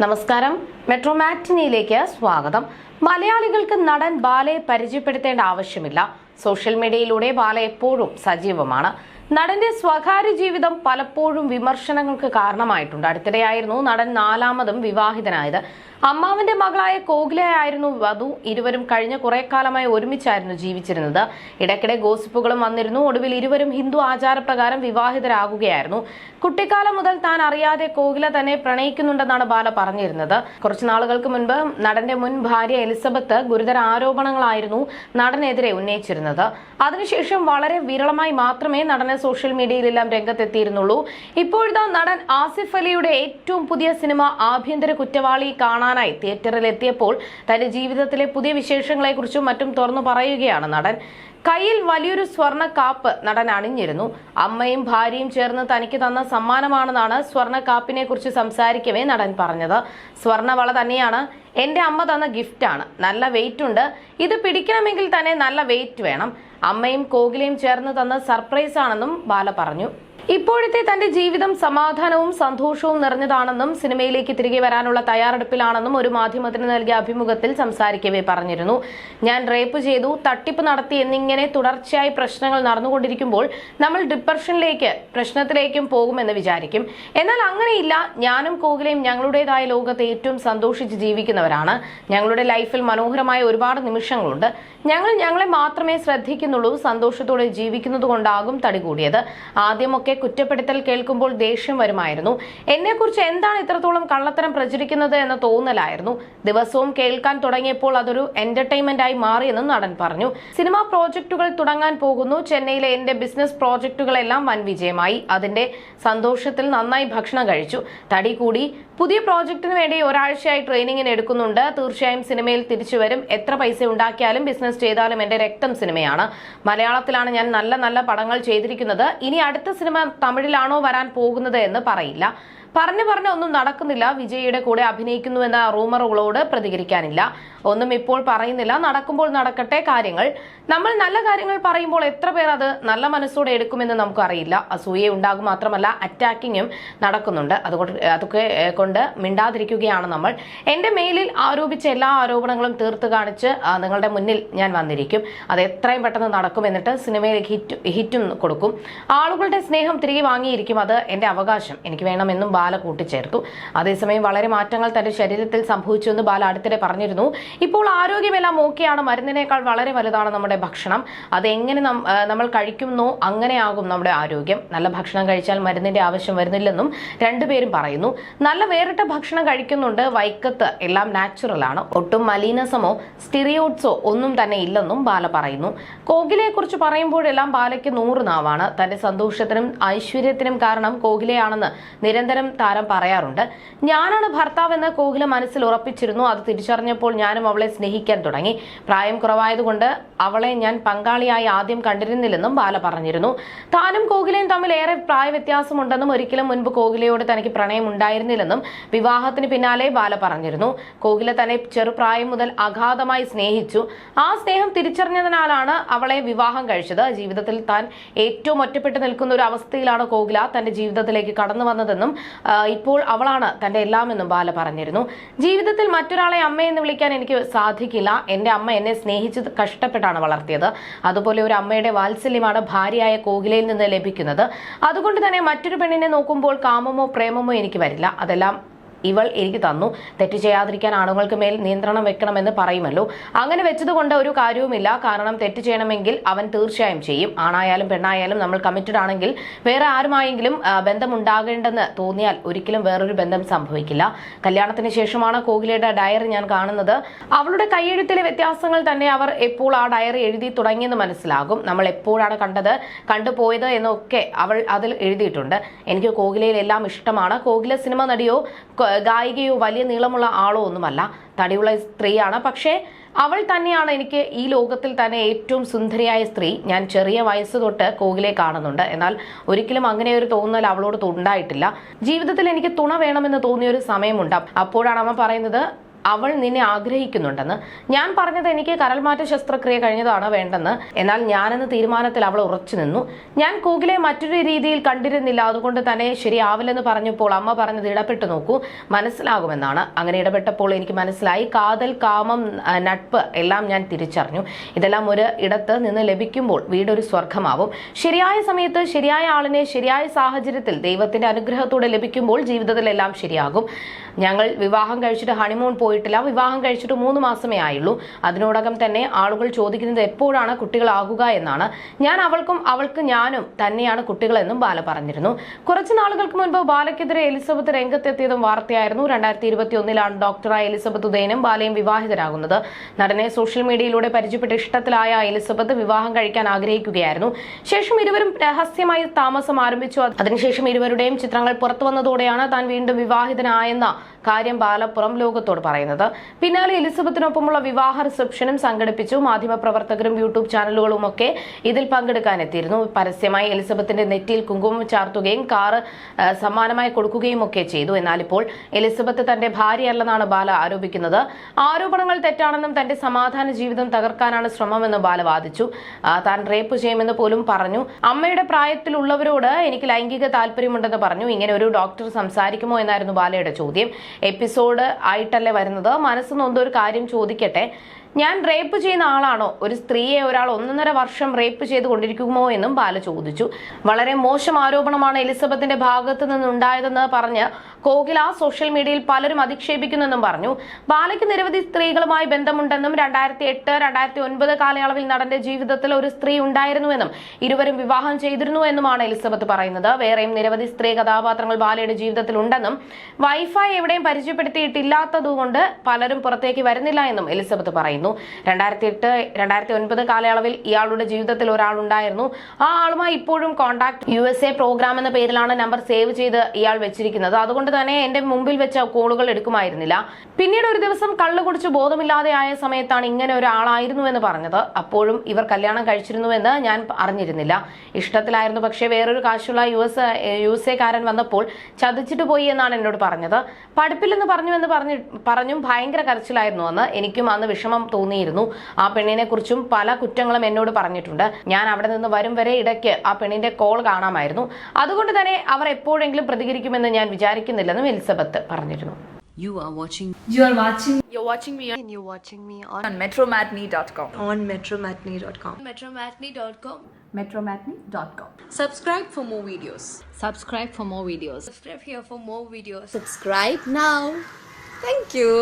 നമസ്കാരം. മെട്രോ മാറ്റിനിയിലേക്ക് സ്വാഗതം. മലയാളികൾക്ക് നടൻ ബാലയെ പരിചയപ്പെടുത്തേണ്ട ആവശ്യമില്ല. സോഷ്യൽ മീഡിയയിലൂടെ ബാല എപ്പോഴും സജീവമാണ്. നടന്റെ സ്വകാര്യ ജീവിതം പലപ്പോഴും വിമർശനങ്ങൾക്ക് കാരണമായിട്ടുണ്ട്. അടുത്തിടെയായിരുന്നു നടൻ നാലാമതും വിവാഹിതനായത്. അമ്മാവന്റെ മകളായ കോകിലയായിരുന്നു വധു. ഇരുവരും കഴിഞ്ഞ കുറെ കാലമായി ഒരുമിച്ചായിരുന്നു ജീവിച്ചിരുന്നത്. ഇടയ്ക്കിടെ ഗോസിപ്പുകളും വന്നിരുന്നു. ഒടുവിൽ ഇരുവരും ഹിന്ദു ആചാരപ്രകാരം വിവാഹിതരാകുകയായിരുന്നു. കുട്ടിക്കാലം മുതൽ താൻ അറിയാതെ കോകില തന്നെ പ്രണയിക്കുന്നുണ്ടെന്നാണ് ബാല പറഞ്ഞിരുന്നത്. കുറച്ചു നാളുകൾക്ക് മുൻപ് നടന്റെ മുൻ ഭാര്യ എലിസബത്ത് ഗുരുതര ആരോപണങ്ങളായിരുന്നു നടനെതിരെ ഉന്നയിച്ചിരുന്നത്. അതിനുശേഷം വളരെ വിരളമായി മാത്രമേ നടനെ സോഷ്യൽ മീഡിയയിലെല്ലാം രംഗത്തെത്തിയിരുന്നുള്ളൂ. ഇപ്പോഴത്തെ നടൻ ആസിഫ് അലിയുടെ ഏറ്റവും പുതിയ സിനിമ ആഭ്യന്തര കുറ്റവാളി കാണാനായി തിയേറ്ററിൽ എത്തിയപ്പോൾ തന്റെ ജീവിതത്തിലെ പുതിയ വിശേഷങ്ങളെക്കുറിച്ചും മറ്റും തുറന്നു പറയുകയാണ് നടൻ. കയ്യിൽ വലിയൊരു സ്വർണ കാപ്പ് നടൻ അണിഞ്ഞിരുന്നു. അമ്മയും ഭാര്യയും ചേർന്ന് തനിക്ക് തന്ന സമ്മാനമാണെന്നാണ് സ്വർണ കാപ്പിനെ കുറിച്ച് സംസാരിക്കവേ നടൻ പറഞ്ഞത്. സ്വർണവള തന്നെയാണ്. എന്റെ അമ്മ തന്ന ഗിഫ്റ്റാണ്. നല്ല വെയിറ്റ് ഉണ്ട് ഇത് പിടിക്കണമെങ്കിൽ തന്നെ നല്ല വെയിറ്റ് വേണം. അമ്മയും കോകിലയും ചേർന്ന് തന്ന സർപ്രൈസ് ആണെന്നും ബാല പറഞ്ഞു ഇപ്പോഴത്തെ തന്റെ ജീവിതം സമാധാനവും സന്തോഷവും നിറഞ്ഞതാണെന്നും സിനിമയിലേക്ക് തിരികെ വരാനുള്ള തയ്യാറെടുപ്പിലാണെന്നും ഒരു മാധ്യമത്തിന് നൽകിയ അഭിമുഖത്തിൽ സംസാരിക്കവേ പറഞ്ഞിരുന്നു. ഞാൻ റേപ്പ് ചെയ്തു തട്ടിപ്പ് നടത്തി എന്നിങ്ങനെ തുടർച്ചയായി പ്രശ്നങ്ങൾ നടന്നുകൊണ്ടിരിക്കുമ്പോൾ നമ്മൾ ഡിപ്രഷനിലേക്ക് പ്രശ്നത്തിലേക്കും പോകുമെന്ന് വിചാരിക്കും. എന്നാൽ അങ്ങനെയില്ല. ഞാനും കോകിലയും ഞങ്ങളുടേതായ ലോകത്ത് ഏറ്റവും സന്തോഷിച്ച് ജീവിക്കുന്നവരാണ്. ഞങ്ങളുടെ ലൈഫിൽ മനോഹരമായ ഒരുപാട് നിമിഷങ്ങളുണ്ട്. ഞങ്ങൾ ഞങ്ങളെ മാത്രമേ ശ്രദ്ധിക്കുന്നുള്ളൂ. സന്തോഷത്തോടെ ജീവിക്കുന്നത് കൊണ്ടാകും തടികൂടിയത് ആദ്യമൊക്കെ കുറ്റപ്പെടുത്തൽ കേൾക്കുമ്പോൾ ദേഷ്യം വരുമായിരുന്നു. എന്നെക്കുറിച്ച് എന്താണ് ഇത്രത്തോളം കള്ളത്തരം പ്രചരിക്കുന്നത് എന്ന തോന്നലായിരുന്നു. ദിവസവും കേൾക്കാൻ തുടങ്ങിയപ്പോൾ അതൊരു എന്റർടൈൻമെന്റ് ആയി മാറിയെന്നും നടൻ പറഞ്ഞു. സിനിമാ പ്രോജക്റ്റുകൾ തുടങ്ങാൻ പോകുന്നു. ചെന്നൈയിലെ എന്റെ ബിസിനസ് പ്രോജക്റ്റുകളെല്ലാം വൻ വിജയമായി. അതിന്റെ സന്തോഷത്തിൽ നന്നായി ഭക്ഷണം കഴിച്ചു. തടി കൂടി. പുതിയ പ്രോജക്റ്റിന് വേണ്ടി ഒരാഴ്ചയായി ട്രെയിനിങ്ങിന് എടുക്കുന്നുണ്ട്. തീർച്ചയായും സിനിമയിൽ തിരിച്ചു വരും. എത്ര പൈസ ഉണ്ടാക്കിയാലും ബിസിനസ് ചെയ്താലും എന്റെ രക്തം സിനിമയാണ്. മലയാളത്തിലാണ് ഞാൻ നല്ല നല്ല പടങ്ങൾ ചെയ്തിരിക്കുന്നത്. ഇനി അടുത്ത സിനിമ തമിഴിലാണോ വരാൻ പോകുന്നത് എന്ന് പറയില്ല. പറഞ്ഞു പറഞ്ഞ ഒന്നും നടക്കുന്നില്ല. വിജയിയുടെ കൂടെ അഭിനയിക്കുന്നുവെന്ന റൂമറുകളോട് പ്രതികരിക്കാനില്ല. ഒന്നും ഇപ്പോൾ പറയുന്നില്ല. നടക്കുമ്പോൾ നടക്കട്ടെ കാര്യങ്ങൾ. നമ്മൾ നല്ല കാര്യങ്ങൾ പറയുമ്പോൾ എത്ര പേർ അത് നല്ല മനസ്സോടെ എടുക്കുമെന്ന് നമുക്കറിയില്ല. അസൂയ ഉണ്ടാകും മാത്രമല്ല അറ്റാക്കിങ്ങും നടക്കുന്നുണ്ട്. അതുകൊണ്ട് അതൊക്കെ കൊണ്ട് മിണ്ടാതിരിക്കുകയാണ് നമ്മൾ. എന്റെ മെയിലിൽ ആരോപിച്ച എല്ലാ ആരോപണങ്ങളും തീർത്ത് കാണിച്ച് നിങ്ങളുടെ മുന്നിൽ ഞാൻ വന്നിരിക്കും. അത് എത്രയും പെട്ടെന്ന് നടക്കും എന്നിട്ട് സിനിമയിൽ ഹിറ്റ് ഹിറ്റും കൊടുക്കും. ആളുകളുടെ സ്നേഹം തിരികെ വാങ്ങിയിരിക്കും. അത് എന്റെ അവകാശം. എനിക്ക് വേണമെന്നും ബാല കൂട്ടിച്ചേർത്തു. അതേസമയം വളരെ മാറ്റങ്ങൾ തന്റെ ശരീരത്തിൽ സംഭവിച്ചുവെന്ന് ബാല അടുത്തിടെ പറഞ്ഞിരുന്നു. ഇപ്പോൾ ആരോഗ്യമെല്ലാം ഓക്കെയാണ്. മരുന്നിനേക്കാൾ വളരെ വലുതാണ് നമ്മുടെ ഭക്ഷണം. അത് എങ്ങനെ നമ്മൾ കഴിക്കുന്നോ അങ്ങനെയാകും നമ്മുടെ ആരോഗ്യം. നല്ല ഭക്ഷണം കഴിച്ചാൽ മരുന്നിന്റെ ആവശ്യം വരുന്നില്ലെന്നും രണ്ടുപേരും പറയുന്നു. നല്ല വേറിട്ട ഭക്ഷണം കഴിക്കുന്നുണ്ട് വൈക്കത്ത്. എല്ലാം നാച്ചുറൽ ആണ്. ഒട്ടും മലീനസമോ സ്റ്റിറിയോട്സോ ഒന്നും തന്നെ ഇല്ലെന്നും ബാല പറയുന്നു. കോകിലയെ കുറിച്ച് പറയുമ്പോഴെല്ലാം ബാലയ്ക്ക് നൂറ് നാവാണ്. തന്റെ സന്തോഷത്തിനും ഐശ്വര്യത്തിനും കാരണം കോകിലയാണെന്ന് നിരന്തരം താരം പറയാറുണ്ട്. ഞാനാണ് ഭർത്താവ് ഭർത്താവെന്ന് കോകില മനസ്സിൽ ഉറപ്പിച്ചിരുന്നു. അത് തിരിച്ചറിഞ്ഞപ്പോൾ ഞാനും അവളെ സ്നേഹിക്കാൻ തുടങ്ങി. പ്രായം കുറവായതുകൊണ്ട് അവളെ ഞാൻ പങ്കാളിയായി ആദ്യം കണ്ടിരുന്നില്ലെന്നും ബാല പറഞ്ഞിരുന്നു. താനും കോകിലയും തമ്മിൽ ഏറെ പ്രായ വ്യത്യാസമുണ്ടെന്നും ഒരിക്കലും മുൻപ് കോകിലയോട് തനിക്ക് പ്രണയം ഉണ്ടായിരുന്നില്ലെന്നും വിവാഹത്തിന് പിന്നാലെ ബാല പറഞ്ഞിരുന്നു. കോകില തന്നെ ചെറുപ്രായം മുതൽ അഗാധമായി സ്നേഹിച്ചു. ആ സ്നേഹം തിരിച്ചറിഞ്ഞതിനാലാണ് അവളെ വിവാഹം കഴിച്ചത്. ജീവിതത്തിൽ താൻ ഏറ്റവും ഒറ്റപ്പെട്ടു നിൽക്കുന്ന ഒരു അവസ്ഥയിലാണ് കോകില തന്റെ ജീവിതത്തിലേക്ക് കടന്നു വന്നതെന്നും ഇപ്പോൾ അവളാണ് തന്റെ എല്ലാമെന്നും ബാല പറഞ്ഞിരുന്നു. ജീവിതത്തിൽ മറ്റൊരാളെ അമ്മയെന്ന് വിളിക്കാൻ എനിക്ക് സാധിക്കില്ല. എന്റെ അമ്മ എന്നെ സ്നേഹിച്ച് കഷ്ടപ്പെട്ടാണ് വളർത്തിയത്. അതുപോലെ ഒരു അമ്മയുടെ വാത്സല്യമാണ് ഭാര്യയായ കോകിലയിൽ നിന്ന് ലഭിക്കുന്നത്. അതുകൊണ്ട് തന്നെ മറ്റൊരു പെണ്ണിനെ നോക്കുമ്പോൾ കാമമോ പ്രേമമോ എനിക്ക് വരില്ല. അതെല്ലാം ഇവൾ എനിക്ക് തന്നു. തെറ്റ് ചെയ്യാതിരിക്കാൻ ആണുങ്ങൾക്ക് മേൽ നിയന്ത്രണം വെക്കണമെന്ന് പറയുമല്ലോ. അങ്ങനെ വെച്ചതുകൊണ്ട് ഒരു കാര്യവുമില്ല. കാരണം തെറ്റ് ചെയ്യണമെങ്കിൽ അവൻ തീർച്ചയായും ചെയ്യും. ആണായാലും പെണ്ണായാലും നമ്മൾ കമ്മിറ്റഡ് ആണെങ്കിൽ വേറെ ആരുമായെങ്കിലും ബന്ധമുണ്ടാകേണ്ടെന്ന് തോന്നിയാൽ ഒരിക്കലും വേറൊരു ബന്ധം സംഭവിക്കില്ല. കല്യാണത്തിന് ശേഷമാണ് കോകിലയുടെ ഡയറി ഞാൻ കാണുന്നത്. അവളുടെ കൈയെഴുത്തിലെ വ്യത്യാസങ്ങൾ തന്നെ അവർ എപ്പോൾ ആ ഡയറി എഴുതി തുടങ്ങിയെന്ന് മനസ്സിലാകും. നമ്മൾ എപ്പോഴാണ് കണ്ടത് കണ്ടുപോയത് എന്നൊക്കെ അവൾ അതിൽ എഴുതിയിട്ടുണ്ട്. എനിക്ക് കോഹ്ലിയിലെല്ലാം ഇഷ്ടമാണ്. കോകില സിനിമ നടിയോ ഗായികയോ വലിയ നീളമുള്ള ആളോ ഒന്നുമല്ല. തടിയുള്ള സ്ത്രീയാണ്. പക്ഷേ അവൾ തന്നെയാണ് എനിക്ക് ഈ ലോകത്തിൽ തന്നെ ഏറ്റവും സുന്ദരിയായ സ്ത്രീ. ഞാൻ ചെറിയ വയസ്സ് തൊട്ട് കോകിലെ കാണുന്നുണ്ട്. എന്നാൽ ഒരിക്കലും അങ്ങനെ ഒരു തോന്നൽ അവളോട് ഉണ്ടായിട്ടില്ല. ജീവിതത്തിൽ എനിക്ക് തുണ വേണമെന്ന് തോന്നിയ ഒരു സമയമുണ്ട്. അപ്പോഴാണ് അമ്മ പറയുന്നത് അവൾ നിന്നെ ആഗ്രഹിക്കുന്നുണ്ടെന്ന്. ഞാൻ പറഞ്ഞത് എനിക്ക് കരൽമാറ്റ ശസ്ത്രക്രിയ കഴിഞ്ഞതാണ് വേണ്ടെന്ന്. എന്നാൽ ഞാനെന്ന തീരുമാനത്തിൽ അവൾ ഉറച്ചു നിന്നു. ഞാൻ കൂകിലെ മറ്റൊരു രീതിയിൽ കണ്ടിരുന്നില്ല. അതുകൊണ്ട് തന്നെ ശരിയാവില്ലെന്ന് പറഞ്ഞപ്പോൾ അമ്മ പറഞ്ഞത് ഇടപെട്ട് നോക്കൂ മനസ്സിലാകുമെന്നാണ്. അങ്ങനെ ഇടപെട്ടപ്പോൾ എനിക്ക് മനസ്സിലായി. കാതൽ കാമം നട്പ് എല്ലാം ഞാൻ തിരിച്ചറിഞ്ഞു. ഇതെല്ലാം ഒരു ഇടത്ത് നിന്ന് ലഭിക്കുമ്പോൾ വീടൊരു സ്വർഗമാവും ശരിയായ സമയത്ത് ശരിയായ ആളിനെ ശരിയായ സാഹചര്യത്തിൽ ദൈവത്തിന്റെ അനുഗ്രഹത്തോടെ ലഭിക്കുമ്പോൾ ജീവിതത്തിലെല്ലാം ശരിയാകും. ഞങ്ങൾ വിവാഹം കഴിച്ചിട്ട് ഹണിമൂൺ പോയിട്ടില്ല. വിവാഹം കഴിച്ചിട്ട് മൂന്ന് മാസമേ ആയുള്ളൂ. അതിനോടകം തന്നെ ആളുകൾ ചോദിക്കുന്നത് എപ്പോഴാണ് കുട്ടികളാകുക എന്നാണ്. ഞാൻ അവൾക്കും അവൾക്ക് ഞാനും തന്നെയാണ് കുട്ടികളെന്നും ബാല പറഞ്ഞിരുന്നു. കുറച്ച് നാളുകൾക്ക് മുൻപ് ബാലയ്ക്കെതിരെ എലിസബത്ത് രംഗത്തെത്തിയതും വാർത്തയായിരുന്നു. രണ്ടായിരത്തി ഇരുപത്തി ഒന്നിലാണ് ഡോക്ടറായ എലിസബത്ത് ഉദയനും ബാലയും വിവാഹിതരാകുന്നത്. നടനെ സോഷ്യൽ മീഡിയയിലൂടെ പരിചയപ്പെട്ട ഇഷ്ടത്തിലായ എലിസബത്ത് വിവാഹം കഴിക്കാൻ ആഗ്രഹിക്കുകയായിരുന്നു. ശേഷം ഇരുവരും രഹസ്യമായി താമസം ആരംഭിച്ചു. അതിനുശേഷം ഇരുവരുടെയും ചിത്രങ്ങൾ പുറത്തു വന്നതോടെയാണ് താൻ വീണ്ടും വിവാഹിതനായെന്ന കാര്യം ബാല പുറം ലോകത്തോട് പറയുന്നത്. പിന്നാലെ എലിസബത്തിനൊപ്പമുള്ള വിവാഹ റിസപ്ഷനും സംഘടിപ്പിച്ചു. മാധ്യമപ്രവർത്തകരും യൂട്യൂബ് ചാനലുകളും ഒക്കെ ഇതിൽ പങ്കെടുക്കാനെത്തിയിരുന്നു. പരസ്യമായി എലിസബത്തിന്റെ നെറ്റിയിൽ കുങ്കുമം ചാർത്തുകയും കാറ് സമ്മാനമായി കൊടുക്കുകയും ഒക്കെ ചെയ്തു. എന്നാൽ ഇപ്പോൾ എലിസബത്ത് തന്റെ ഭാര്യയല്ലെന്നാണ് ബാല ആരോപിക്കുന്നത്. ആരോപണങ്ങൾ തെറ്റാണെന്നും തന്റെ സമാധാന ജീവിതം തകർക്കാനാണ് ശ്രമമെന്ന് ബാല വാദിച്ചു. താൻ റേപ്പ് ചെയ്യുമെന്ന് പോലും പറഞ്ഞു. അമ്മയുടെ പ്രായത്തിലുള്ളവരോട് എനിക്ക് ലൈംഗിക താല്പര്യമുണ്ടെന്ന് പറഞ്ഞു. ഇങ്ങനെ ഒരു ഡോക്ടർ സംസാരിക്കുമോ എന്നായിരുന്നു ബാലയുടെ ചോദ്യം. എപ്പിസോഡ് ആയിട്ടല്ലേ വരുന്നത്? മനസ്സ് നൊന്ത ഒരു കാര്യം ചോദിക്കട്ടെ? ഞാൻ റേപ്പ് ചെയ്യുന്ന ആളാണോ? ഒരു സ്ത്രീയെ ഒരാൾ ഒന്നൊന്നര വർഷം റേപ്പ് ചെയ്ത് കൊണ്ടിരിക്കുമോ എന്നും ബാല ചോദിച്ചു. വളരെ മോശം ആരോപണമാണ് എലിസബത്തിന്റെ ഭാഗത്ത് നിന്നുണ്ടായതെന്ന് പറഞ്ഞ് കോകില സോഷ്യൽ മീഡിയയിൽ പലരും അധിക്ഷേപിക്കുന്നെന്നും പറഞ്ഞു. ബാലയ്ക്ക് നിരവധി സ്ത്രീകളുമായി ബന്ധമുണ്ടെന്നും രണ്ടായിരത്തി എട്ട് രണ്ടായിരത്തി ഒൻപത് കാലയളവിൽ നടന്റെ ജീവിതത്തിൽ ഒരു സ്ത്രീ ഉണ്ടായിരുന്നുവെന്നും ഇരുവരും വിവാഹം ചെയ്തിരുന്നു എന്നുമാണ് എലിസബത്ത് പറയുന്നത്. വേറെയും നിരവധി സ്ത്രീ കഥാപാത്രങ്ങൾ ബാലയുടെ ജീവിതത്തിൽ ഉണ്ടെന്നും വൈഫൈ എവിടെയും പരിചയപ്പെടുത്തിയിട്ടില്ലാത്തതുകൊണ്ട് പലരും പുറത്തേക്ക് വരുന്നില്ല എന്നും എലിസബത്ത് പറയുന്നു. രണ്ടായിരത്തി എട്ട് രണ്ടായിരത്തി ഒൻപത് കാലയളവിൽ ഇയാളുടെ ജീവിതത്തിൽ ഒരാളുണ്ടായിരുന്നു. ആ ആളുമായി ഇപ്പോഴും contact U S A program എന്ന പേരിലാണ് നമ്പർ സേവ് ചെയ്ത് ഇയാൾ വെച്ചിരിക്കുന്നത്. അതുകൊണ്ട് തന്നെ എന്റെ മുമ്പിൽ വെച്ച കോളുകൾ എടുക്കുമായിരുന്നില്ല. പിന്നീട് ഒരു ദിവസം കള്ളു കുടിച്ച് ബോധമില്ലാതെ ആയ സമയത്താണ് ഇങ്ങനെ ഒരാളായിരുന്നു എന്ന് പറഞ്ഞത്. അപ്പോഴും ഇവർ കല്യാണം കഴിച്ചിരുന്നുവെന്ന് ഞാൻ അറിഞ്ഞിരുന്നില്ല. ഇഷ്ടത്തിലായിരുന്നു പക്ഷേ വേറൊരു കാശുള്ള യു എസ് യു എസ് എക്കാരൻ വന്നപ്പോൾ ചതിച്ചിട്ട് പോയി എന്നാണ് എന്നോട് പറഞ്ഞത്. പഠിപ്പില്ലെന്ന് പറഞ്ഞു എന്ന് പറഞ്ഞു പറഞ്ഞും ഭയങ്കര കരച്ചിലായിരുന്നു അന്ന്. എനിക്കും അന്ന് വിഷമം തോന്നിയിരുന്നു ആ പെണ്ണിനെ കുറിച്ചും പല കുറ്റങ്ങളും എന്നോട് പറഞ്ഞിട്ടുണ്ട് ഞാൻ അവിടെ നിന്ന് വരും വരെ ഇടയ്ക്ക് ആ പെണ്ണിന്റെ കോൾ കാണാമായിരുന്നു അതുകൊണ്ട് തന്നെ അവർ എപ്പോഴെങ്കിലും പ്രതികരിക്കുമെന്ന് ഞാൻ വിചാരിക്കുന്നില്ലെന്നും എലിസബത്ത് പറഞ്ഞിരുന്നു You are watching You are watching You're watching me and you're watching me on, on metromatney.com. on metromatney.com. metromatney.com. Metromatney.com. Subscribe for more videos. Subscribe for more videos. Subscribe here for more videos. Subscribe now. Thank you.